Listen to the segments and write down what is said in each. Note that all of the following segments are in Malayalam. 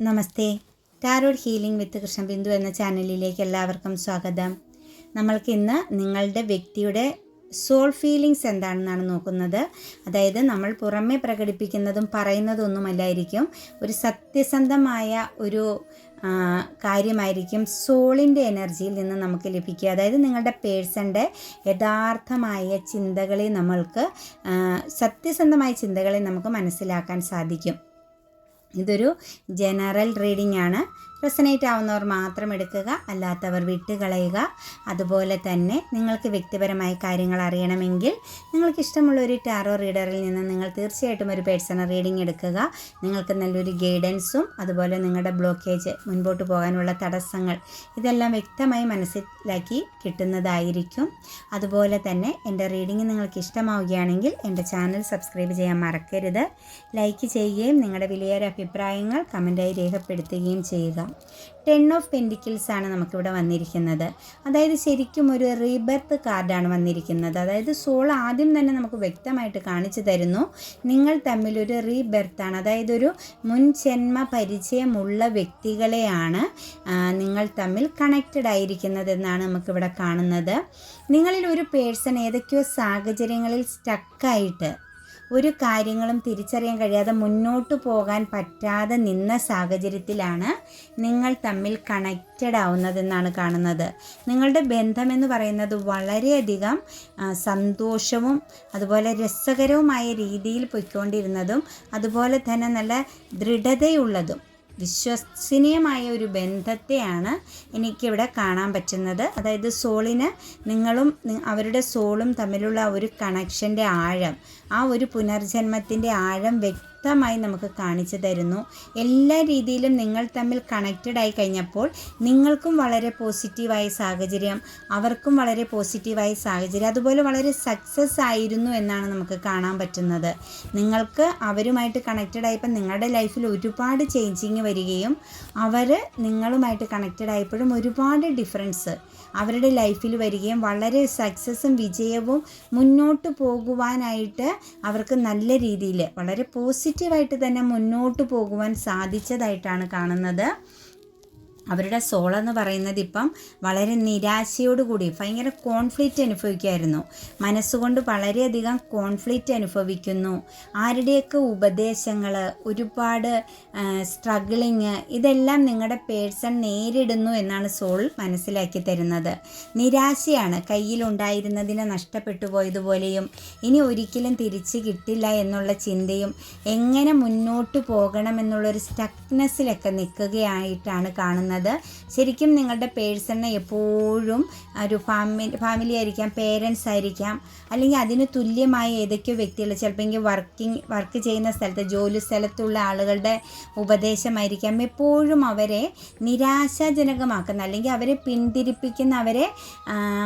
Namaste. Tarot healing with Krishnabindu എന്ന ചാനലിലേക്ക് എല്ലാവർക്കും സ്വാഗതം. നമ്മൾക്ക് ഇന്ന് നിങ്ങളുടെ വ്യക്തിയുടെ സോൾ ഫീലിങ്സ് എന്താണെന്നാണ് നോക്കുന്നത്. അതായത് നമ്മൾ പുറമെ പ്രകടിപ്പിക്കുന്നതും പറയുന്നതൊന്നുമല്ലായിരിക്കും ഒരു സത്യസന്ധമായ ഒരു കാര്യമായിരിക്കും സോളിന്റെ എനർജിയിൽ നിന്ന് നമുക്ക് ലഭിക്കുക. അതായത് നിങ്ങളുടെ പേഴ്സന്റെ യഥാർത്ഥമായ ചിന്തകളെ നമ്മൾക്ക് സത്യസന്ധമായ ചിന്തകളെ നമുക്ക് മനസ്സിലാക്കാൻ സാധിക്കും. ഇതൊരു ജനറൽ റീഡിംഗ് ആണ്. റെസനേറ്റ് ആവുന്നവർ മാത്രം എടുക്കുക അല്ലാത്തവർ വിട്ടുകളയുക. അതുപോലെ തന്നെ നിങ്ങൾക്ക് വ്യക്തിപരമായ കാര്യങ്ങൾ അറിയണമെങ്കിൽ നിങ്ങൾക്ക് ഇഷ്ടമുള്ള ഒരു ടാറോ റീഡറിൽ നിന്ന് നിങ്ങൾ തീർച്ചയായിട്ടും ഒരു പേഴ്സണൽ റീഡിംഗ് എടുക്കുക. നിങ്ങൾക്ക് നല്ലൊരു ഗൈഡൻസും അതുപോലെ നിങ്ങളുടെ ബ്ലോക്കേജ് മുൻപോട്ട് പോകാനുള്ള തടസ്സങ്ങൾ ഇതെല്ലാം വ്യക്തമായി മനസ്സിലാക്കി കിട്ടുന്നതായിരിക്കും. അതുപോലെ തന്നെ എന്റെ റീഡിംഗ് നിങ്ങൾക്ക് ഇഷ്ടമാവുകയാണെങ്കിൽ എന്റെ ചാനൽ സബ്സ്ക്രൈബ് ചെയ്യാൻ മറക്കരുത്. ലൈക്ക് ചെയ്യുകയും നിങ്ങളുടെ വിലയേറെ അഭിപ്രായങ്ങൾ കമന്റായി രേഖപ്പെടുത്തുകയും ചെയ്യുക. ടെൻ ഓഫ് പെൻഡിക്കിൾസ് ആണ് നമുക്കിവിടെ വന്നിരിക്കുന്നത്. അതായത് ശരിക്കും ഒരു റീബർത്ത് കാർഡാണ് വന്നിരിക്കുന്നത്. അതായത് സോൾ ആദ്യം തന്നെ നമുക്ക് വ്യക്തമായിട്ട് കാണിച്ചു തരുന്നു. നിങ്ങൾ തമ്മിൽ ഒരു റീബർത്താണ് അതായത് ഒരു മുൻ ജന്മ പരിചയമുള്ള വ്യക്തികളെയാണ് നിങ്ങൾ തമ്മിൽ കണക്റ്റഡ് ആയിരിക്കുന്നത് എന്നാണ് നമുക്കിവിടെ കാണുന്നത്. നിങ്ങളിൽ ഒരു പേഴ്സൺ ഏതൊക്കെയോ സാഹചര്യങ്ങളിൽ സ്റ്റക്കായിട്ട് ഒരു കാര്യങ്ങളും തിരിച്ചറിയാൻ കഴിയാതെ മുന്നോട്ട് പോകാൻ പറ്റാതെ നിന്ന സാഹചര്യത്തിലാണ് നിങ്ങൾ തമ്മിൽ കണക്റ്റഡ് ആവുന്നതെന്നാണ് കാണുന്നത്. നിങ്ങളുടെ ബന്ധമെന്ന് പറയുന്നത് വളരെയധികം സന്തോഷവും അതുപോലെ രസകരവുമായ രീതിയിൽ പൊയ്ക്കൊണ്ടിരുന്നതും അതുപോലെ തന്നെ നല്ല ദൃഢതയുള്ളതും വിശ്വസനീയമായ ഒരു ബന്ധത്തെയാണ് എനിക്കിവിടെ കാണാൻ പറ്റുന്നത്. അതായത് സോളിന് നിങ്ങളും അവരുടെ സോളും തമ്മിലുള്ള ഒരു കണക്ഷന്റെ ആഴം ആ ഒരു പുനർജന്മത്തിന്റെ ആഴം വ്യക്തമായി നമുക്ക് കാണിച്ചു തരുന്നു. എല്ലാ രീതിയിലും നിങ്ങൾ തമ്മിൽ കണക്റ്റഡ് ആയി കഴിഞ്ഞപ്പോൾ നിങ്ങൾക്കും വളരെ പോസിറ്റീവായ സാഹചര്യം അവർക്കും വളരെ പോസിറ്റീവായ സാഹചര്യം അതുപോലെ വളരെ സക്സസ് ആയിരുന്നു എന്നാണ് നമുക്ക് കാണാൻ പറ്റുന്നത്. നിങ്ങൾക്ക് അവരുമായിട്ട് കണക്റ്റഡ് ആയപ്പോൾ നിങ്ങളുടെ ലൈഫിൽ ഒരുപാട് ചേഞ്ചിങ് വരികയും അവർ നിങ്ങളുമായിട്ട് കണക്റ്റഡ് ആയപ്പോഴും ഒരുപാട് ഡിഫറൻസ് അവരുടെ ലൈഫിൽ വരികയും വളരെ സക്സസ്സും വിജയവും മുന്നോട്ട് പോകുവാനായിട്ട് അവർക്ക് നല്ല രീതിയിൽ വളരെ പോസിറ്റീവായിട്ട് തന്നെ മുന്നോട്ട് പോകുവാൻ സാധിച്ചതായിട്ടാണ് കാണുന്നത്. അവരുടെ സോൾ എന്ന് പറയുന്നത് ഇപ്പം വളരെ നിരാശയോടുകൂടി ഭയങ്കര കോൺഫ്ലിക്റ്റ് അനുഭവിക്കുമായിരുന്നു മനസ്സുകൊണ്ട് വളരെയധികം കോൺഫ്ലിക്റ്റ് അനുഭവിക്കുന്നു. ആരുടെയൊക്കെ ഉപദേശങ്ങൾ ഒരുപാട് സ്ട്രഗിളിങ് ഇതെല്ലാം നിങ്ങളുടെ പേഴ്സൺ നേരിടുന്നു എന്നാണ് സോൾ മനസ്സിലാക്കി തരുന്നത്. നിരാശയാണ് കയ്യിലുണ്ടായിരുന്നതിനെ നഷ്ടപ്പെട്ടു പോയതുപോലെയും ഇനി ഒരിക്കലും തിരിച്ച് കിട്ടില്ല എന്നുള്ള ചിന്തയും എങ്ങനെ മുന്നോട്ട് പോകണമെന്നുള്ളൊരു സ്റ്റക്നെസ്സിലൊക്കെ നിൽക്കുകയായിട്ടാണ് കാണുന്നത്. ശരിക്കും നിങ്ങളുടെ പേഴ്സണിനെ എപ്പോഴും ഒരു ഫാമിലി ഫാമിലി ആയിരിക്കാം പേരൻസ് ആയിരിക്കാം. അല്ലെങ്കിൽ അതിന് തുല്യമായ ഏതൊക്കെയോ വ്യക്തികൾ. ചിലപ്പോൾ വർക്കിംഗ് വർക്ക് ചെയ്യുന്ന സ്ഥലത്ത് ജോലി സ്ഥലത്തുള്ള ആളുകളുടെ ഉപദേശമായിരിക്കാം. എപ്പോഴും അവരെ നിരാശാജനകമാക്കുന്ന അല്ലെങ്കിൽ അവരെ പിന്തിരിപ്പിക്കുന്ന അവരെ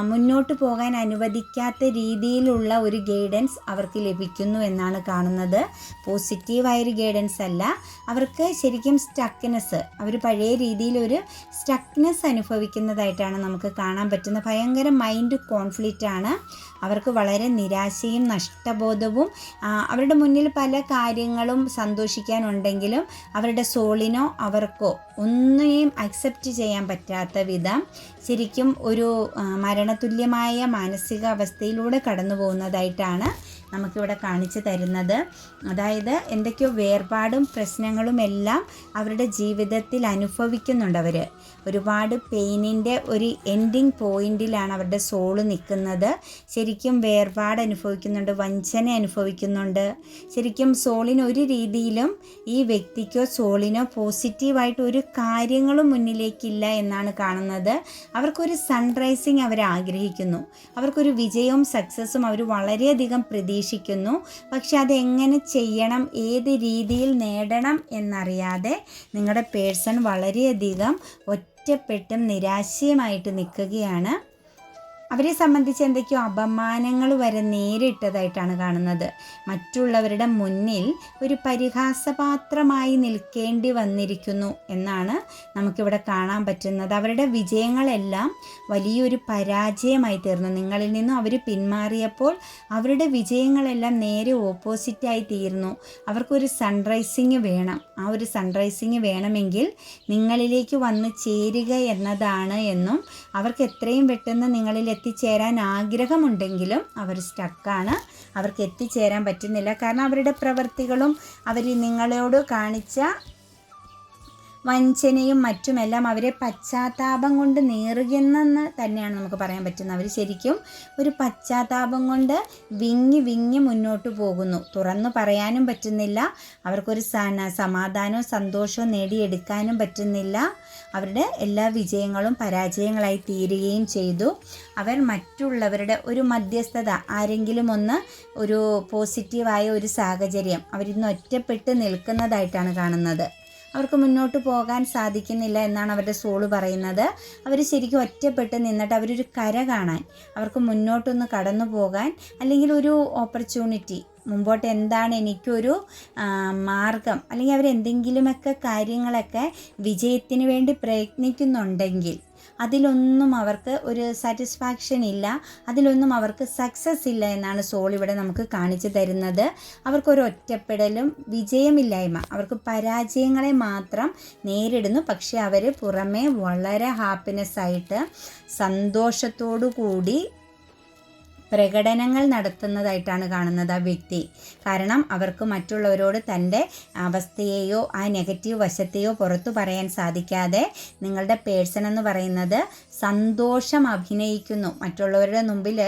മുന്നോട്ട് പോകാൻ അനുവദിക്കാത്ത രീതിയിലുള്ള ഒരു ഗൈഡൻസ് അവർക്ക് ലഭിക്കുന്നു എന്നാണ് കാണുന്നത്. പോസിറ്റീവായൊരു ഗൈഡൻസ് അല്ല. അവർക്ക് ശരിക്കും സ്റ്റക്കിനെസ് അവർ പഴയ രീതിയിലൊരു സ്റ്റക്നെസ് അനുഭവിക്കുന്നതായിട്ടാണ് നമുക്ക് കാണാൻ പറ്റുന്നത്. ഭയങ്കര മൈൻഡ് കോൺഫ്ലിക്റ്റ് ആണ്. അവർക്ക് വളരെ നിരാശയും നഷ്ടബോധവും അവരുടെ മുന്നിൽ പല കാര്യങ്ങളും സന്തോഷിക്കാനുണ്ടെങ്കിലും അവരുടെ സോളിനോ അവർക്കോ ഒന്നിനെയും അക്സെപ്റ്റ് ചെയ്യാൻ പറ്റാത്ത വിധം ശരിക്കും ഒരു മരണതുല്യമായ മാനസികാവസ്ഥയിലൂടെ കടന്നു പോകുന്നതായിട്ടാണ് നമുക്കിവിടെ കാണിച്ചു തരുന്നത്. അതായത് എന്തൊക്കെയോ വേർപാടും പ്രശ്നങ്ങളും എല്ലാം അവരുടെ ജീവിതത്തിൽ അനുഭവിക്കുന്നുണ്ട് അവർ ഒരുപാട് പെയിനിന്റെ ഒരു എൻഡിങ് പോയിന്റിലാണ് അവരുടെ സോൾ നിൽക്കുന്നത്. ശരിക്കും വേർപാട് അനുഭവിക്കുന്നുണ്ട് വഞ്ചന അനുഭവിക്കുന്നുണ്ട്. ശരിക്കും സോളിന് ഒരു രീതിയിലും ഈ വ്യക്തിക്കോ സോളിനോ പോസിറ്റീവായിട്ട് ഒരു കാര്യങ്ങളും മുന്നിലേക്കില്ല എന്നാണ് കാണുന്നത്. അവർക്കൊരു സൺറൈസിങ് അവർ ആഗ്രഹിക്കുന്നു. അവർക്കൊരു വിജയവും സക്സസ്സും അവർ വളരെയധികം പ്രതീക്ഷിക്കുന്നു. പക്ഷെ അതെങ്ങനെ ചെയ്യണം ഏത് രീതിയിൽ നേടണം എന്നറിയാതെ നിങ്ങളുടെ പേഴ്സൺ വളരെയധികം ഒറ്റപ്പെട്ടും നിരാശയുമായിട്ട് നിൽക്കുകയാണ്. അവരെ സംബന്ധിച്ച് എന്തൊക്കെയോ അപമാനങ്ങൾ വരെ നേരിട്ടതായിട്ടാണ് കാണുന്നത്. മറ്റുള്ളവരുടെ മുന്നിൽ ഒരു പരിഹാസപാത്രമായി നിൽക്കേണ്ടി വന്നിരിക്കുന്നു എന്നാണ് നമുക്കിവിടെ കാണാൻ പറ്റുന്നത്. അവരുടെ വിജയങ്ങളെല്ലാം വലിയൊരു പരാജയമായി തീർന്നു. നിങ്ങളിൽ നിന്നും അവർ പിന്മാറിയപ്പോൾ അവരുടെ വിജയങ്ങളെല്ലാം നേരെ ഓപ്പോസിറ്റായി തീർന്നു. അവർക്കൊരു സൺറൈസിങ് വേണം. ആ ഒരു സൺറൈസിങ് വേണമെങ്കിൽ നിങ്ങളിലേക്ക് വന്ന് ചേരുക എന്നതാണ് എന്നും അവർക്ക് എത്രയും പെട്ടെന്ന് നിങ്ങളിൽ എത്തിച്ചേരാൻ ആഗ്രഹമുണ്ടെങ്കിലും അവർ സ്റ്റക്കാണ്. അവർക്ക് എത്തിച്ചേരാൻ പറ്റുന്നില്ല. കാരണം അവരുടെ പ്രവൃത്തികളും അവർ നിങ്ങളോട് കാണിച്ച വഞ്ചനയും മറ്റുമെല്ലാം അവരെ പശ്ചാത്താപം കൊണ്ട് നേറുകയെന്ന് തന്നെയാണ് നമുക്ക് പറയാൻ പറ്റുന്നത്. അവർ ശരിക്കും ഒരു പശ്ചാത്താപം കൊണ്ട് വിങ്ങി വിങ്ങി മുന്നോട്ട് പോകുന്നു. തുറന്നു പറയാനും പറ്റുന്നില്ല. അവർക്കൊരു സമാധാനവും സന്തോഷവും നേടിയെടുക്കാനും പറ്റുന്നില്ല. അവരുടെ എല്ലാ വിജയങ്ങളും പരാജയങ്ങളായി തീരുകയും ചെയ്തു. അവർ മറ്റുള്ളവരുടെ ഒരു മധ്യസ്ഥത ആരെങ്കിലും ഒന്ന് ഒരു പോസിറ്റീവായ ഒരു സാഹചര്യം അവരിന്ന് ഒറ്റപ്പെട്ട് നിൽക്കുന്നതായിട്ടാണ് കാണുന്നത്. അവർക്ക് മുന്നോട്ട് പോകാൻ സാധിക്കുന്നില്ല എന്നാണ് അവരുടെ സോൾ പറയുന്നത്. അവർ ശരിക്കും ഒറ്റപ്പെട്ട് നിന്നിട്ട് അവരൊരു കര കാണാൻ അവർക്ക് മുന്നോട്ടൊന്ന് കടന്നു പോകാൻ അല്ലെങ്കിൽ ഒരു ഓപ്പർച്യൂണിറ്റി മുമ്പോട്ട് എന്താണ് എനിക്കൊരു മാർഗം അല്ലെങ്കിൽ അവരെന്തെങ്കിലുമൊക്കെ കാര്യങ്ങളൊക്കെ വിജയത്തിന് വേണ്ടി പ്രയത്നിക്കുന്നുണ്ടെങ്കിൽ അതിലൊന്നും അവർക്ക് ഒരു സാറ്റിസ്ഫാക്ഷൻ ഇല്ല. അതിലൊന്നും അവർക്ക് സക്സസ് ഇല്ല എന്നാണ് സോൾ ഇവിടെ നമുക്ക് കാണിച്ചു തരുന്നത്. അവർക്കൊരു ഒറ്റപ്പെടലും വിജയമില്ലായ്മ. അവർക്ക് പരാജയങ്ങളെ മാത്രം നേരിടുന്നു. പക്ഷേ അവർ പുറമേ വളരെ ഹാപ്പിനെസ് ആയിട്ട് സന്തോഷത്തോടു കൂടി പ്രകടനങ്ങൾ നടത്തുന്നതായിട്ടാണ് കാണുന്നത് ആ വ്യക്തി. കാരണം അവർക്ക് മറ്റുള്ളവരോട് തന്റെ അവസ്ഥയെയോ ആ നെഗറ്റീവ് വശത്തെയോ പുറത്തു പറയാൻ സാധിക്കാതെ നിങ്ങളുടെ പേഴ്സൺ എന്ന് പറയുന്നത് സന്തോഷം അഭിനയിക്കുന്നു. മറ്റുള്ളവരുടെ മുമ്പിൽ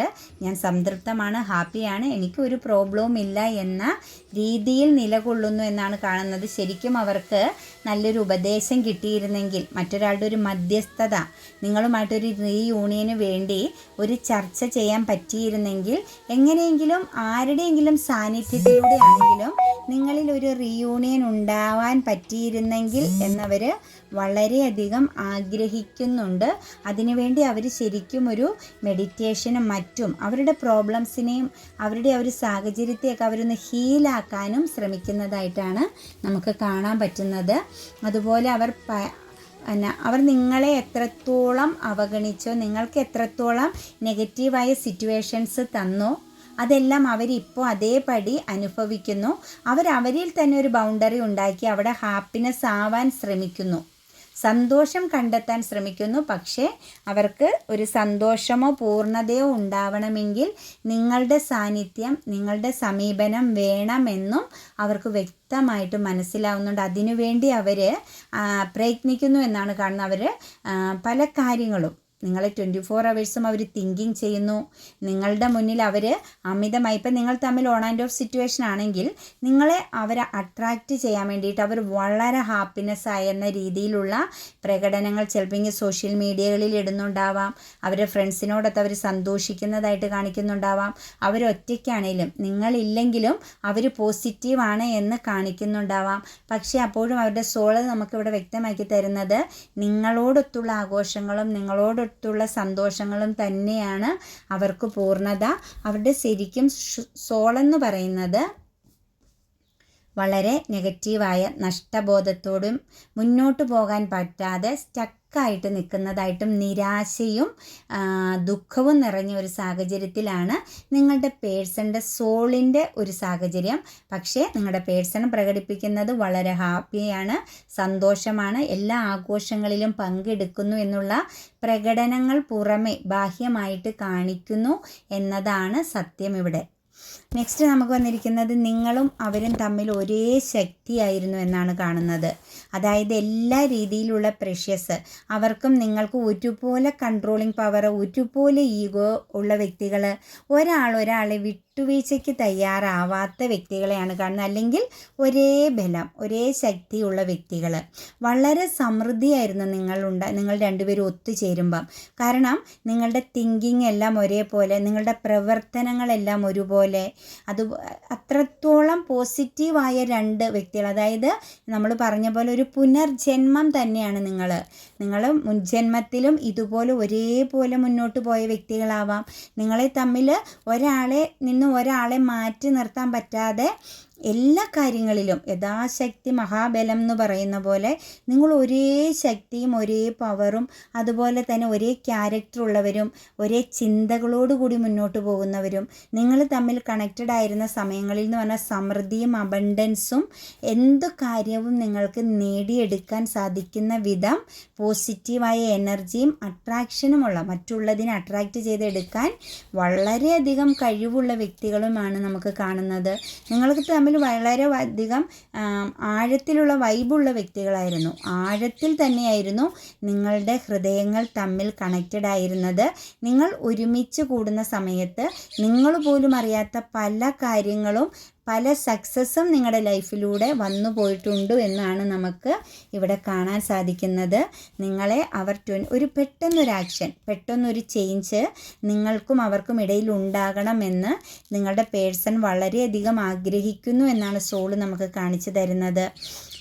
ഞാൻ സംതൃപ്തമാണ് ഹാപ്പിയാണ് എനിക്കൊരു പ്രോബ്ലവും ഇല്ല എന്ന രീതിയിൽ നിലകൊള്ളുന്നു എന്നാണ് കാണുന്നത്. ശരിക്കും അവർക്ക് നല്ലൊരു ഉപദേശം കിട്ടിയിരുന്നെങ്കിൽ മറ്റൊരാളുടെ ഒരു മധ്യസ്ഥത നിങ്ങളുമായിട്ടൊരു റീയൂണിയന് വേണ്ടി ഒരു ചർച്ച ചെയ്യാൻ പറ്റിയിരുന്നെങ്കിൽ എങ്ങനെയെങ്കിലും ആരുടെയെങ്കിലും സാന്നിധ്യത്തിലൂടെ ആണെങ്കിലും നിങ്ങളിൽ ഒരു റീയൂണിയൻ ഉണ്ടാവാൻ പറ്റിയിരുന്നെങ്കിൽ എന്നവർ വളരെയധികം ആഗ്രഹിക്കുന്നുണ്ട്. അതിനുവേണ്ടി അവർ ശരിക്കും ഒരു മെഡിറ്റേഷനും മറ്റും അവരുടെ പ്രോബ്ലംസിനെയും അവരുടെ ഒരു സാഹചര്യത്തെയൊക്കെ അവരൊന്ന് ഹീലാക്കാനും ശ്രമിക്കുന്നതായിട്ടാണ് നമുക്ക് കാണാൻ പറ്റുന്നത്. അതുപോലെ അവർ പിന്നെ അവർ നിങ്ങളെ എത്രത്തോളം അവഗണിച്ചോ നിങ്ങൾക്ക് എത്രത്തോളം നെഗറ്റീവായ സിറ്റുവേഷൻസ് തന്നോ അതെല്ലാം അവരിപ്പോൾ അതേപടി അനുഭവിക്കുന്നു. അവർ അവരിൽ തന്നെ ഒരു ബൗണ്ടറി ഉണ്ടാക്കി അവിടെ ഹാപ്പിനെസ് ആവാൻ ശ്രമിക്കുന്നു. സന്തോഷം കണ്ടെത്താൻ ശ്രമിക്കുന്നു. പക്ഷേ അവർക്ക് ഒരു സന്തോഷമോ പൂർണതയോ ഉണ്ടാവണമെങ്കിൽ നിങ്ങളുടെ സാന്നിധ്യം നിങ്ങളുടെ സമീപനം വേണമെന്നും അവർക്ക് വ്യക്തമായിട്ട് മനസ്സിലാവുന്നുണ്ട്. അതിനുവേണ്ടി അവർ പ്രയത്നിക്കുന്നു എന്നാണ് കാണുന്നത്. അവർ പല കാര്യങ്ങളും നിങ്ങളെ ട്വന്റി ഫോർ അവേഴ്സും അവർ തിങ്കിങ് ചെയ്യുന്നു. നിങ്ങളുടെ മുന്നിൽ അവർ അമിതമായി ഇപ്പം നിങ്ങൾ തമ്മിൽ ഓൺ ആൻഡ് ഓഫ് സിറ്റുവേഷൻ ആണെങ്കിൽ നിങ്ങളെ അവരെ അട്രാക്റ്റ് ചെയ്യാൻ വേണ്ടിയിട്ട് അവർ വളരെ ഹാപ്പിനെസ് ആയെന്ന രീതിയിലുള്ള പ്രകടനങ്ങൾ ചിലപ്പോൾ സോഷ്യൽ മീഡിയകളിൽ ഇടുന്നുണ്ടാവാം. അവരുടെ ഫ്രണ്ട്സിനോടൊത്ത് അവർ സന്തോഷിക്കുന്നതായിട്ട് കാണിക്കുന്നുണ്ടാവാം. അവരൊറ്റയ്ക്കാണേലും നിങ്ങളില്ലെങ്കിലും അവർ പോസിറ്റീവാണ് എന്ന് കാണിക്കുന്നുണ്ടാവാം. പക്ഷേ അപ്പോഴും അവരുടെ സോൾ നമുക്കിവിടെ വ്യക്തമാക്കി തരുന്നത് നിങ്ങളോടൊത്തുള്ള ആഘോഷങ്ങളും നിങ്ങളോട് അടുത്തുള്ള സന്തോഷങ്ങളും തന്നെയാണ് അവർക്ക് പൂർണത. അവരുടെ ശരിക്കും സോളെന്ന് പറയുന്നത് വളരെ നെഗറ്റീവായ നഷ്ടബോധത്തോടും മുന്നോട്ട് പോകാൻ പറ്റാതെ സ്റ്റക്ക് സ്റ്റക്കായിട്ട് നിൽക്കുന്നതായിട്ടും നിരാശയും ദുഃഖവും നിറഞ്ഞ ഒരു സാഹചര്യത്തിലാണ് നിങ്ങളുടെ പേഴ്സണിന്റെ സോളിന്റെ ഒരു സാഹചര്യം. പക്ഷേ നിങ്ങളുടെ പേഴ്സൺ പ്രകടിപ്പിക്കുന്നത് വളരെ ഹാപ്പിയാണ് സന്തോഷമാണ് എല്ലാ ആഘോഷങ്ങളിലും പങ്കെടുക്കുന്നു എന്നുള്ള പ്രകടനങ്ങൾ പുറമെ ബാഹ്യമായിട്ട് കാണിക്കുന്നു എന്നതാണ് സത്യം ഇവിടെ. നെക്സ്റ്റ് നമുക്ക് വന്നിരിക്കുന്നത് നിങ്ങളും അവരും തമ്മിൽ ഒരേ ശക്തിയായിരുന്നു എന്നാണ് കാണുന്നത്. അതായത് എല്ലാ രീതിയിലുള്ള പ്രഷ്യസ് അവർക്കും നിങ്ങൾക്കും ഒരുപോലെ കൺട്രോളിങ് പവർ ഒരുപോലെ ഈഗോ ഉള്ള വ്യക്തികൾ ഒരാൾ ഒരാളെ വിട്ടുവീഴ്ചയ്ക്ക് തയ്യാറാവാത്ത വ്യക്തികളെയാണ് കാണുന്നത്. അല്ലെങ്കിൽ ഒരേ ബലം ഒരേ ശക്തിയുള്ള വ്യക്തികൾ വളരെ സമൃദ്ധിയായിരുന്നു നിങ്ങളുണ്ട നിങ്ങൾ രണ്ടുപേരും ഒത്തുചേരുമ്പം. കാരണം നിങ്ങളുടെ തിങ്കിങ് എല്ലാം ഒരേപോലെ നിങ്ങളുടെ പ്രവർത്തനങ്ങളെല്ലാം ഒരുപോലെ അത് അത്രത്തോളം പോസിറ്റീവായ രണ്ട് വ്യക്തികൾ. അതായത് നമ്മൾ പറഞ്ഞ പോലെ ഒരു പുനർജന്മം തന്നെയാണ് നിങ്ങൾ. നിങ്ങൾ മുൻജന്മത്തിലും ഇതുപോലെ ഒരേപോലെ മുന്നോട്ട് പോയ വ്യക്തികളാവാം. നിങ്ങളെ തമ്മിൽ ഒരാളെ നിന്ന് ഒരാളെ മാറ്റി നിർത്താൻ പറ്റാതെ എല്ലാ കാര്യങ്ങളിലും യഥാശക്തി മഹാബലം എന്ന് പറയുന്ന പോലെ നിങ്ങൾ ഒരേ ശക്തിയും ഒരേ പവറും അതുപോലെ തന്നെ ഒരേ ക്യാരക്ടർ ഉള്ളവരും ഒരേ ചിന്തകളോടുകൂടി മുന്നോട്ട് പോകുന്നവരും നിങ്ങൾ തമ്മിൽ കണക്റ്റഡ് ആയിരുന്ന സമയങ്ങളിൽ എന്ന് പറഞ്ഞാൽ സമൃദ്ധിയും അബണ്ടൻസും എന്ത് കാര്യവും നിങ്ങൾക്ക് നേടിയെടുക്കാൻ സാധിക്കുന്ന വിധം പോസിറ്റീവായ എനർജിയും അട്രാക്ഷനുമുള്ള മറ്റുള്ളതിനെ അട്രാക്റ്റ് ചെയ്തെടുക്കാൻ വളരെയധികം കഴിവുള്ള വ്യക്തികളുമാണ് നമുക്ക് കാണുന്നത്. നിങ്ങൾക്ക് തമ്മിൽ വളരെ അധികം ആഴത്തിലുള്ള വൈബുള്ള വ്യക്തികളായിരുന്നു. ആഴത്തിൽ തന്നെയായിരുന്നു നിങ്ങളുടെ ഹൃദയങ്ങൾ തമ്മിൽ കണക്റ്റഡ് ആയിരുന്നത്. നിങ്ങൾ ഒരുമിച്ച് കൂടുന്ന സമയത്ത് നിങ്ങൾ പോലും അറിയാത്ത പല കാര്യങ്ങളും പല സക്സസ്സും നിങ്ങളുടെ ലൈഫിലൂടെ വന്നു പോയിട്ടുണ്ട് എന്നാണ് നമുക്ക് ഇവിടെ കാണാൻ സാധിക്കുന്നത്. നിങ്ങളെ അവർ ട്വൻ ഒരു പെട്ടെന്നൊരു ആക്ഷൻ പെട്ടെന്നൊരു ചേഞ്ച് നിങ്ങൾക്കും അവർക്കും ഇടയിൽ ഉണ്ടാകണമെന്ന് നിങ്ങളുടെ പേഴ്സൺ വളരെയധികം ആഗ്രഹിക്കുന്നു എന്നാണ് സോൾ നമുക്ക് കാണിച്ചു തരുന്നത്.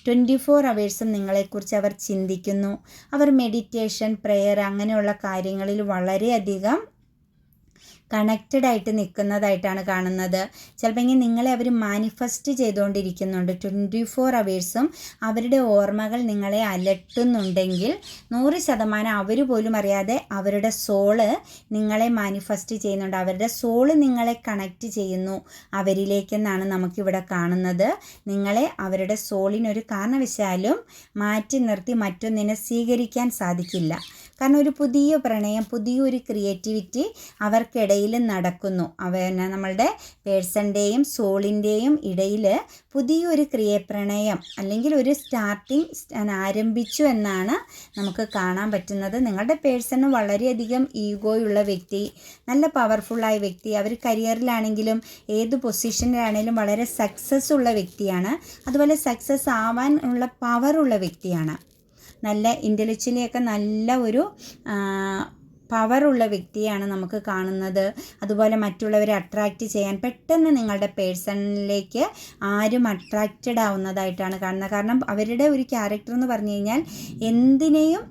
ട്വന്റി ഫോർ അവേഴ്സും നിങ്ങളെക്കുറിച്ച് അവർ ചിന്തിക്കുന്നു. അവർ മെഡിറ്റേഷൻ പ്രെയർ അങ്ങനെയുള്ള കാര്യങ്ങളിൽ വളരെയധികം കണക്റ്റഡ് ആയിട്ട് നിൽക്കുന്നതായിട്ടാണ് കാണുന്നത്. ചിലപ്പോൾ ഇങ്ങനെ നിങ്ങളെ അവർ മാനിഫെസ്റ്റ് ചെയ്തുകൊണ്ടിരിക്കുന്നുണ്ട്. ട്വന്റി ഫോർ അവേഴ്സും അവരുടെ ഓർമ്മകൾ നിങ്ങളെ അലട്ടുന്നുണ്ടെങ്കിൽ നൂറ് ശതമാനം അവർ പോലും അറിയാതെ അവരുടെ സോൾ നിങ്ങളെ മാനിഫെസ്റ്റ് ചെയ്യുന്നുണ്ട്. അവരുടെ സോൾ നിങ്ങളെ കണക്റ്റ് ചെയ്യുന്നു അവരിലേക്കെന്നാണ് നമുക്കിവിടെ കാണുന്നത്. നിങ്ങളെ അവരുടെ സോളിനൊരു കാരണവശാലും മാറ്റി നിർത്തി മറ്റൊന്നിനെ സ്വീകരിക്കാൻ സാധിക്കില്ല. കാരണം ഒരു പുതിയ പ്രണയം പുതിയൊരു ക്രിയേറ്റിവിറ്റി അവർക്കിടയിൽ നടക്കുന്നു. അവ നമ്മളുടെ പേഴ്സന്റെയും സോളിന്റെയും ഇടയിൽ പുതിയൊരു ക്രിയ പ്രണയം അല്ലെങ്കിൽ ഒരു സ്റ്റാർട്ടിങ് ആരംഭിച്ചു എന്നാണ് നമുക്ക് കാണാൻ പറ്റുന്നത്. നിങ്ങളുടെ പേഴ്സണ് വളരെയധികം ഈഗോയുള്ള വ്യക്തി നല്ല പവർഫുള്ളായ വ്യക്തി. അവർ കരിയറിലാണെങ്കിലും ഏത് പൊസിഷനിലാണെങ്കിലും വളരെ സക്സസ് ഉള്ള വ്യക്തിയാണ്. അതുപോലെ സക്സസ് ആവാൻ ഉള്ള പവറുള്ള വ്യക്തിയാണ്. നല്ല ഇന്റലക്ച്വലിയൊക്കെ നല്ല ഒരു പവറുള്ള വ്യക്തിയാണ് നമുക്ക് കാണുന്നത്. അതുപോലെ മറ്റുള്ളവരെ അട്രാക്റ്റ് ചെയ്യാൻ പെട്ടെന്ന് നിങ്ങളുടെ പേഴ്സണിലേക്ക് ആരും അട്രാക്റ്റഡ് ആവുന്നതായിട്ടാണ് കാണുന്നത്. കാരണം അവരുടെ ഒരു ക്യാരക്ടർ എന്ന് പറഞ്ഞു കഴിഞ്ഞാൽ എന്തിനേയും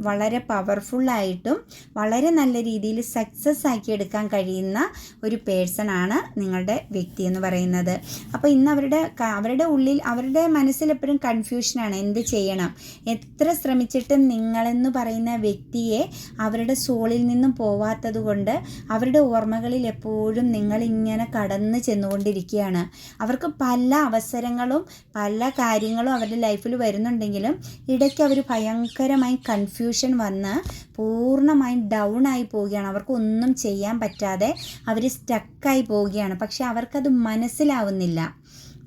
വളരെ പവർഫുള്ളായിട്ടും വളരെ നല്ല രീതിയിൽ സക്സസ് ആക്കി എടുക്കാൻ കഴിയുന്ന ഒരു പേഴ്സൺ ആണ് നിങ്ങളുടെ വ്യക്തി എന്ന് പറയുന്നത്. അപ്പോൾ ഇന്ന് അവരുടെ അവരുടെ ഉള്ളിൽ അവരുടെ മനസ്സിൽ എപ്പോഴും കൺഫ്യൂഷനാണ് എന്ത് ചെയ്യണം? എത്ര ശ്രമിച്ചിട്ടും നിങ്ങളെന്ന് പറയുന്ന വ്യക്തിയെ അവരുടെ സോളിൽ നിന്നും പോവാത്തത് കൊണ്ട് അവരുടെ ഓർമ്മകളിൽ എപ്പോഴും നിങ്ങളിങ്ങനെ കടന്നു ചെന്നുകൊണ്ടിരിക്കുകയാണ്. അവർക്ക് പല അവസരങ്ങളും പല കാര്യങ്ങളും അവരുടെ ലൈഫിൽ വരുന്നുണ്ടെങ്കിലും ഇടയ്ക്ക് അവർ ഭയങ്കരമായി കൺഫ്യൂഷൻ വന്ന് പൂർണമായും ഡൗൺ ആയി പോവുകയാണ്. അവർക്കൊന്നും ചെയ്യാൻ പറ്റാതെ അവർ സ്റ്റക്കായി പോവുകയാണ്. പക്ഷെ അവർക്കത് മനസ്സിലാവുന്നില്ല.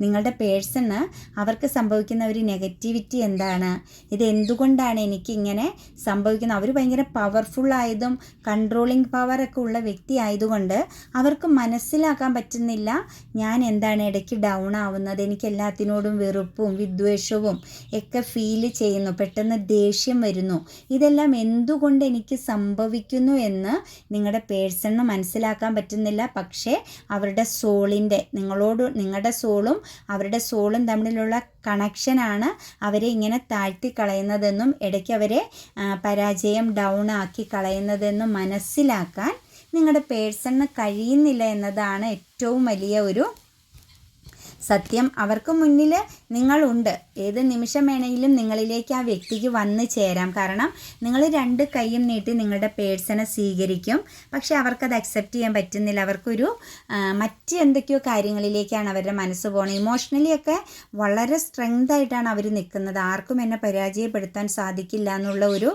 നിങ്ങളുടെ പേഴ്സണ് അവർക്ക് സംഭവിക്കുന്ന ഒരു നെഗറ്റിവിറ്റി എന്താണ്? ഇത് എന്തുകൊണ്ടാണ് എനിക്കിങ്ങനെ സംഭവിക്കുന്നത്? അവർ ഭയങ്കര പവർഫുള്ളായതും കൺട്രോളിങ് പവറൊക്കെ ഉള്ള വ്യക്തി ആയതുകൊണ്ട് അവർക്ക് മനസ്സിലാക്കാൻ പറ്റുന്നില്ല ഞാൻ എന്താണ് ഇടയ്ക്ക് ഡൗൺ ആവുന്നത്. എനിക്ക് എല്ലാത്തിനോടും വെറുപ്പും വിദ്വേഷവും ഒക്കെ ഫീൽ ചെയ്യുന്നു. പെട്ടെന്ന് ദേഷ്യം വരുന്നു. ഇതെല്ലാം എന്തുകൊണ്ട് എനിക്ക് സംഭവിക്കുന്നു എന്ന് നിങ്ങളുടെ പേഴ്സണിന് മനസ്സിലാക്കാൻ പറ്റുന്നില്ല. പക്ഷേ അവരുടെ സോളിന്റെ നിങ്ങളോട് നിങ്ങളുടെ സോളും അവരുടെ സോളും തമ്മിലുള്ള കണക്ഷനാണ് അവരെ ഇങ്ങനെ താഴ്ത്തി കളയുന്നതെന്നും ഇടയ്ക്ക് അവരെ പരാജയം ഡൗൺ ആക്കി കളയുന്നതെന്നും മനസ്സിലാക്കാൻ നിങ്ങളുടെ പേഴ്സണിന് കഴിയുന്നില്ല എന്നതാണ് ഏറ്റവും വലിയ ഒരു സത്യം അവർക്ക് മുന്നിൽ നിങ്ങളുണ്ട്. ഏത് നിമിഷം വേണമെങ്കിലും നിങ്ങളിലേക്ക് ആ വ്യക്തിക്ക് വന്ന് ചേരാം. കാരണം നിങ്ങൾ രണ്ട് കൈയും നീട്ടി നിങ്ങളുടെ പേഴ്സണെ സ്വീകരിക്കും. പക്ഷെ അവർക്കത് അക്സെപ്റ്റ് ചെയ്യാൻ പറ്റുന്നില്ല. അവർക്കൊരു മറ്റ് എന്തൊക്കെയോ കാര്യങ്ങളിലേക്കാണ് അവരുടെ മനസ്സ് പോകുന്നത് ഇമോഷണലി ഒക്കെ വളരെ സ്ട്രെങ്ത് ആയിട്ടാണ് അവർ നിൽക്കുന്നത്. ആർക്കും എന്നെ പരാജയപ്പെടുത്താൻ സാധിക്കില്ല എന്നുള്ള ഒരു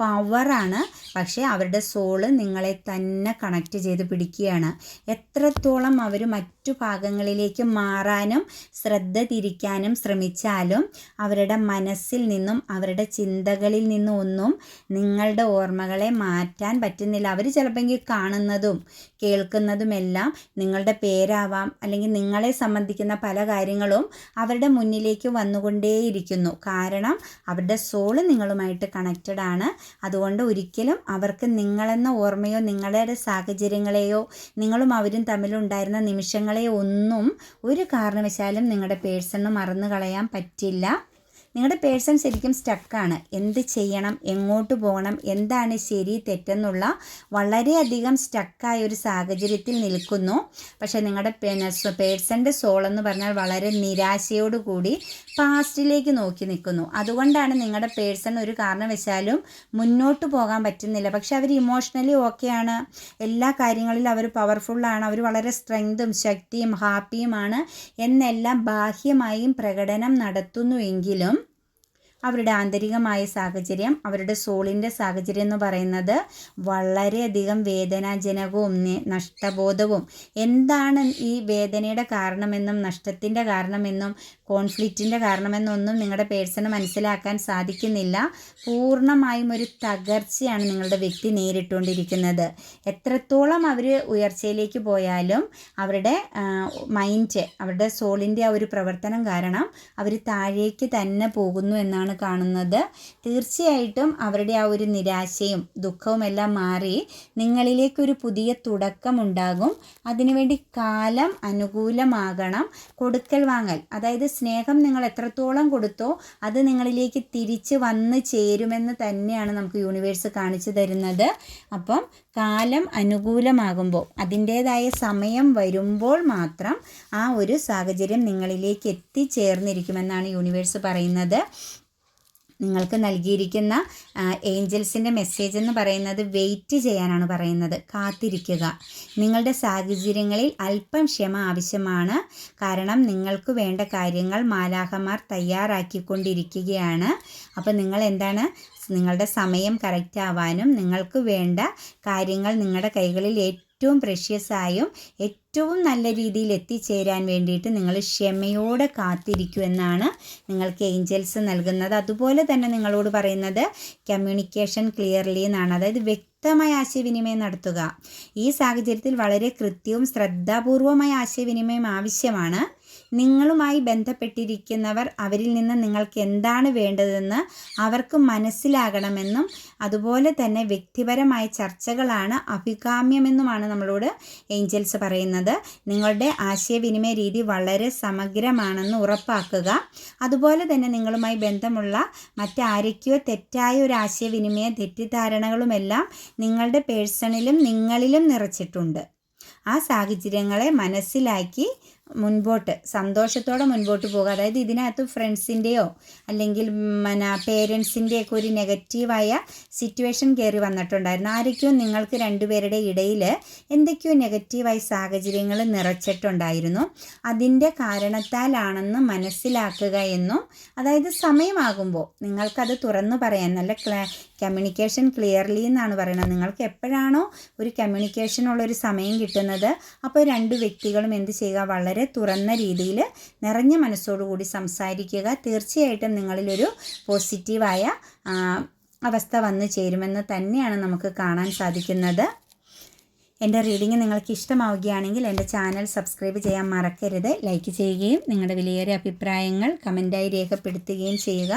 പവറാണ് പക്ഷേ അവരുടെ സോൾ നിങ്ങളെ തന്നെ കണക്റ്റ് ചെയ്ത് പിടിക്കുകയാണ്. എത്രത്തോളം അവർ മറ്റു മറ്റു ഭാഗങ്ങളിലേക്ക് മാറാനും ശ്രദ്ധ തിരിക്കാനും ശ്രമിച്ചാലും അവരുടെ മനസ്സിൽ നിന്നും അവരുടെ ചിന്തകളിൽ നിന്നും ഒന്നും നിങ്ങളുടെ ഓർമ്മകളെ മാറ്റാൻ പറ്റുന്നില്ല. അവർ ചിലപ്പോൾ കാണുന്നതും കേൾക്കുന്നതുമെല്ലാം നിങ്ങളുടെ പേരാവാം അല്ലെങ്കിൽ നിങ്ങളെ സംബന്ധിക്കുന്ന പല കാര്യങ്ങളും അവരുടെ മുന്നിലേക്ക് വന്നുകൊണ്ടേയിരിക്കുന്നു. കാരണം അവരുടെ സോൾ നിങ്ങളുമായിട്ട് കണക്റ്റഡ് ആണ്. അതുകൊണ്ട് ഒരിക്കലും അവർക്ക് നിങ്ങളെന്ന ഓർമ്മയോ നിങ്ങളുടെ സാഹചര്യങ്ങളെയോ നിങ്ങളും അവരും തമ്മിലുണ്ടായിരുന്ന നിമിഷങ്ങളെയോ ഒന്നും ഒരു കാരണവശാലും നിങ്ങളുടെ പേഴ്സണ് മറന്നു കളയാൻ പറ്റില്ല. നിങ്ങളുടെ പേഴ്സൺ ശരിക്കും സ്റ്റക്കാണ്. എന്ത് ചെയ്യണം? എങ്ങോട്ട് പോകണം? എന്താണ് ശരി തെറ്റെന്നുള്ള വളരെയധികം സ്റ്റക്കായ ഒരു സാഹചര്യത്തിൽ നിൽക്കുന്നു. പക്ഷേ നിങ്ങളുടെ പേഴ്സന്റെ സോൾ എന്ന് പറഞ്ഞാൽ വളരെ നിരാശയോടുകൂടി പാസ്റ്റിലേക്ക് നോക്കി നിൽക്കുന്നു. അതുകൊണ്ടാണ് നിങ്ങളുടെ പേഴ്സൺ ഒരു കാരണവശാലും മുന്നോട്ട് പോകാൻ പറ്റുന്നില്ല. പക്ഷെ അവർ ഇമോഷണലി ഓക്കെയാണ്. എല്ലാ കാര്യങ്ങളിലും അവർ പവർഫുള്ളാണ്. അവർ വളരെ സ്ട്രെങ്തും ശക്തിയും ഹാപ്പിയുമാണ് എന്നെല്ലാം ബാഹ്യമായും പ്രകടനം നടത്തുന്നുവെങ്കിലും അവരുടെ ആന്തരികമായ സാഹചര്യം അവരുടെ സോളിന്റെ സാഹചര്യം എന്ന് പറയുന്നത് വളരെയധികം വേദനാജനകവും നഷ്ടബോധവും. എന്താണ് ഈ വേദനയുടെ കാരണമെന്നും നഷ്ടത്തിന്റെ കാരണമെന്നും കോൺഫ്ലിക്റ്റിന്റെ കാരണമെന്നൊന്നും നിങ്ങളുടെ പേഴ്സണ് മനസ്സിലാക്കാൻ സാധിക്കുന്നില്ല. പൂർണമായും ഒരു തകർച്ചയാണ് നിങ്ങളുടെ വ്യക്തി നേരിട്ടുകൊണ്ടിരിക്കുന്നത്. എത്രത്തോളം അവർ ഉയർച്ചയിലേക്ക് പോയാലും അവരുടെ മൈൻഡ് അവരുടെ സോളിന്റെ ആ ഒരു പ്രവർത്തനം കാരണം അവർ താഴേക്ക് തന്നെ പോകുന്നു എന്നാണ് കാണുന്നത്. തീർച്ചയായിട്ടും അവരുടെ ആ ഒരു നിരാശയും ദുഃഖവും എല്ലാം മാറി നിങ്ങളിലേക്കൊരു പുതിയ തുടക്കമുണ്ടാകും. അതിനുവേണ്ടി കാലം അനുകൂലമാകണം. കൊടുക്കൽ വാങ്ങൽ അതായത് സ്നേഹം നിങ്ങൾ എത്രത്തോളം കൊടുത്തോ അത് നിങ്ങളിലേക്ക് തിരിച്ച് വന്ന് ചേരുമെന്ന് തന്നെയാണ് നമുക്ക് യൂണിവേഴ്സ് കാണിച്ചു തരുന്നത്. അപ്പം കാലം അനുകൂലമാകുമ്പോൾ അതിന്റേതായ സമയം വരുമ്പോൾ മാത്രം ആ ഒരു സാഹചര്യം നിങ്ങളിലേക്ക് എത്തിച്ചേർന്നിരിക്കുമെന്നാണ് യൂണിവേഴ്സ് പറയുന്നത്. നിങ്ങൾക്ക് നൽകിയിരിക്കുന്ന ഏഞ്ചൽസിന്റെ മെസ്സേജ് എന്ന് പറയുന്നത് വെയിറ്റ് ചെയ്യാനാണ് പറയുന്നത്. കാത്തിരിക്കുക. നിങ്ങളുടെ സാഹചര്യങ്ങളിൽ അല്പം ക്ഷമ ആവശ്യമാണ്. കാരണം നിങ്ങൾക്ക് വേണ്ട കാര്യങ്ങൾ മാലാഹമാർ തയ്യാറാക്കിക്കൊണ്ടിരിക്കുകയാണ്. അപ്പോൾ നിങ്ങൾ എന്താണ്? നിങ്ങളുടെ സമയം കറക്റ്റ് ആവാനും നിങ്ങൾക്ക് വേണ്ട കാര്യങ്ങൾ നിങ്ങളുടെ കൈകളിൽ ഏറ്റവും പ്രഷ്യസായും ഏറ്റവും നല്ല രീതിയിൽ എത്തിച്ചേരാൻ വേണ്ടിയിട്ട് നിങ്ങൾ ക്ഷമയോടെ കാത്തിരിക്കൂ എന്നാണ് നിങ്ങൾക്ക് ഏഞ്ചൽസ് നൽകുന്നത്. അതുപോലെ തന്നെ നിങ്ങളോട് പറയുന്നത് കമ്മ്യൂണിക്കേഷൻ ക്ലിയർലി എന്നാണ്. അതായത് വ്യക്തമായ ആശയവിനിമയം നടത്തുക. ഈ സാഹചര്യത്തിൽ വളരെ കൃത്യവും ശ്രദ്ധാപൂർവമായ ആശയവിനിമയം ആവശ്യമാണ്. നിങ്ങളുമായി ബന്ധപ്പെട്ടിരിക്കുന്നവർ അവരിൽ നിന്ന് നിങ്ങൾക്ക് എന്താണ് വേണ്ടതെന്ന് അവർക്ക് മനസ്സിലാകണമെന്നും അതുപോലെ തന്നെ വ്യക്തിപരമായ ചർച്ചകളാണ് അഭികാമ്യമെന്നുമാണ് നമ്മളോട് ഏഞ്ചൽസ് പറയുന്നത്. നിങ്ങളുടെ ആശയവിനിമയ രീതി വളരെ സമഗ്രമാണെന്ന് ഉറപ്പാക്കുക. അതുപോലെ തന്നെ നിങ്ങളുമായി ബന്ധമുള്ള മറ്റാരൊക്കെയോ തെറ്റായ ഒരു ആശയവിനിമയ തെറ്റിദ്ധാരണകളുമെല്ലാം നിങ്ങളുടെ പേഴ്സണിലും നിങ്ങളിലും നിറച്ചിട്ടുണ്ട്. ആ സാഹചര്യങ്ങളെ മനസ്സിലാക്കി മുൻപോട്ട് സന്തോഷത്തോടെ മുൻപോട്ട് പോകുക. അതായത് ഇതിനകത്ത് ഫ്രണ്ട്സിന്റെയോ അല്ലെങ്കിൽ പിന്നെ പേരൻസിന്റെയൊക്കെ ഒരു നെഗറ്റീവായ സിറ്റുവേഷൻ കയറി വന്നിട്ടുണ്ടായിരുന്നു. ആരൊക്കെയോ നിങ്ങൾക്ക് രണ്ടുപേരുടെ ഇടയിൽ എന്തൊക്കെയോ നെഗറ്റീവായ സാഹചര്യങ്ങൾ നിറച്ചിട്ടുണ്ടായിരുന്നു. അതിന്റെ കാരണത്താലാണെന്ന് മനസ്സിലാക്കുക എന്നും അതായത് സമയമാകുമ്പോൾ നിങ്ങൾക്കത് തുറന്നു പറയാൻ നല്ല കമ്മ്യൂണിക്കേഷൻ ക്ലിയർലി എന്നാണ് പറയുന്നത്. നിങ്ങൾക്ക് എപ്പോഴാണോ ഒരു കമ്മ്യൂണിക്കേഷനുള്ളൊരു സമയം കിട്ടുന്നത് അപ്പോൾ രണ്ട് വ്യക്തികളും എന്ത് ചെയ്യുക? വളരെ വളരെ തുറന്ന രീതിയിൽ നിറഞ്ഞ മനസ്സോടുകൂടി സംസാരിക്കുക. തീർച്ചയായിട്ടും നിങ്ങളിലൊരു പോസിറ്റീവായ അവസ്ഥ വന്നു ചേരുമെന്ന് തന്നെയാണ് നമുക്ക് കാണാൻ സാധിക്കുന്നത്. എന്റെ റീഡിങ് നിങ്ങൾക്ക് ഇഷ്ടമാവുകയാണെങ്കിൽ എന്റെ ചാനൽ സബ്സ്ക്രൈബ് ചെയ്യാൻ മറക്കരുത്. ലൈക്ക് ചെയ്യുകയും നിങ്ങളുടെ വിലയേറിയ അഭിപ്രായങ്ങൾ കമന്റായി രേഖപ്പെടുത്തുകയും ചെയ്യുക.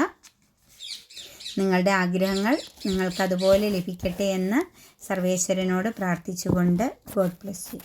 നിങ്ങളുടെ ആഗ്രഹങ്ങൾ നിങ്ങൾക്കതുപോലെ ലഭിക്കട്ടെ എന്ന് സർവേശ്വരനോട് പ്രാർത്ഥിച്ചുകൊണ്ട് ഗോഡ് ബ്ലസ് യു.